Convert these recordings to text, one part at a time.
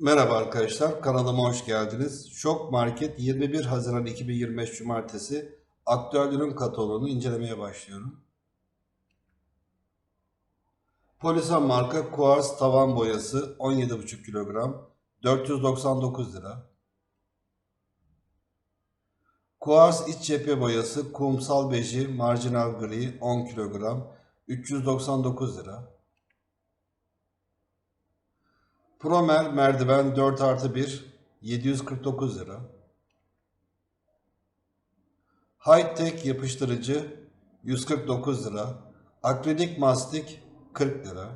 Merhaba arkadaşlar, kanalıma hoş geldiniz. Şok Market 21 Haziran 2025 Cumartesi aktüel ürün kataloğunu incelemeye başlıyorum. Polisan marka Quartz tavan boyası 17,5 kilogram 499 lira. Quartz iç cephe boyası kumsal beji marjinal gri 10 kilogram 399 lira. Promer merdiven 4 artı 1 749 lira. Hightech yapıştırıcı 149 lira. Akrilik mastik 40 lira.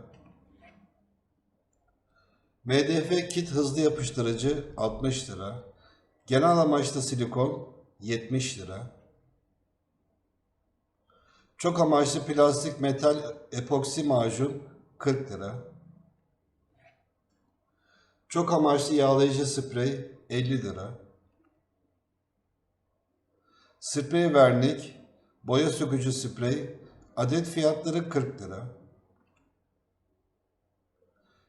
MDF kit hızlı yapıştırıcı 60 lira. Genel amaçlı silikon 70 lira. Çok amaçlı plastik metal epoksi macun 40 lira. Çok amaçlı yağlayıcı sprey 50 lira. Sprey vernik, boya sökücü sprey, adet fiyatları 40 lira.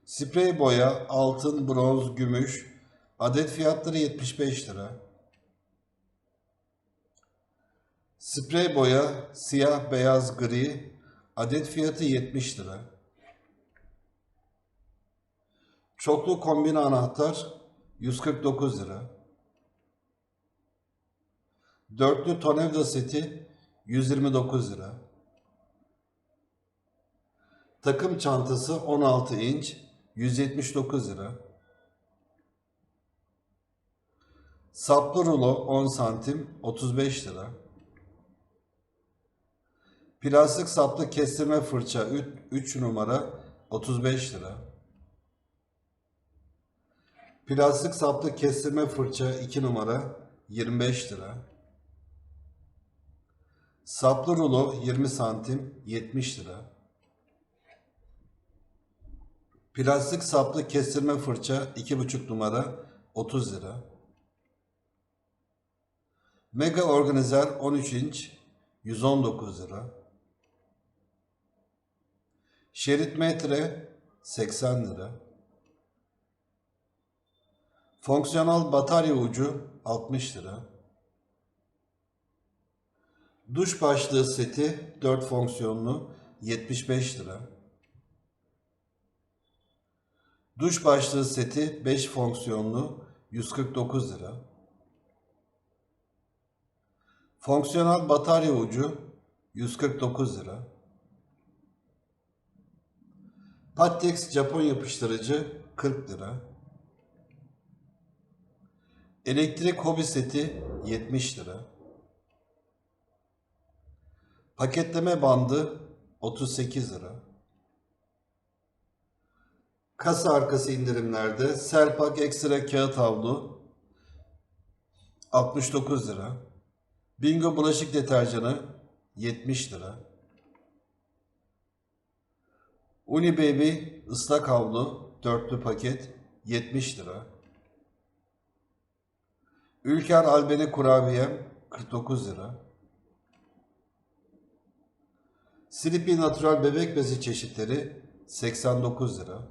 Sprey boya, altın, bronz, gümüş, adet fiyatları 75 lira. Sprey boya, siyah, beyaz, gri, adet fiyatı 70 lira. Çoklu kombine anahtar 149 lira. Dörtlü tornavida seti 129 lira. Takım çantası 16 inç 179 lira. Saplı rulo 10 santim 35 lira. Plastik saplı kestirme fırça 3 numara 35 lira. Plastik saplı kestirme fırça 2 numara 25 lira. Saplı rulo 20 santim 70 lira. Plastik saplı kestirme fırça 2,5 numara 30 lira. Mega organizer 13 inç 119 lira. Şerit metre 80 lira. Fonksiyonel batarya ucu 60 lira. Duş başlığı seti 4 fonksiyonlu 75 lira. Duş başlığı seti 5 fonksiyonlu 149 lira. Fonksiyonel batarya ucu 149 lira. Pattex Japon yapıştırıcı 40 lira. Elektrik hobi seti 70 lira. Paketleme bandı 38 lira. Kasa arkası indirimlerde Selpak Ekstra Kağıt Havlu 69 lira. Bingo bulaşık deterjanı 70 lira. Uni Baby ıslak havlu dörtlü paket 70 lira. Ülker Albeni kurabiyem 49 lira. Sleepy Natural bebek bezi çeşitleri 89 lira.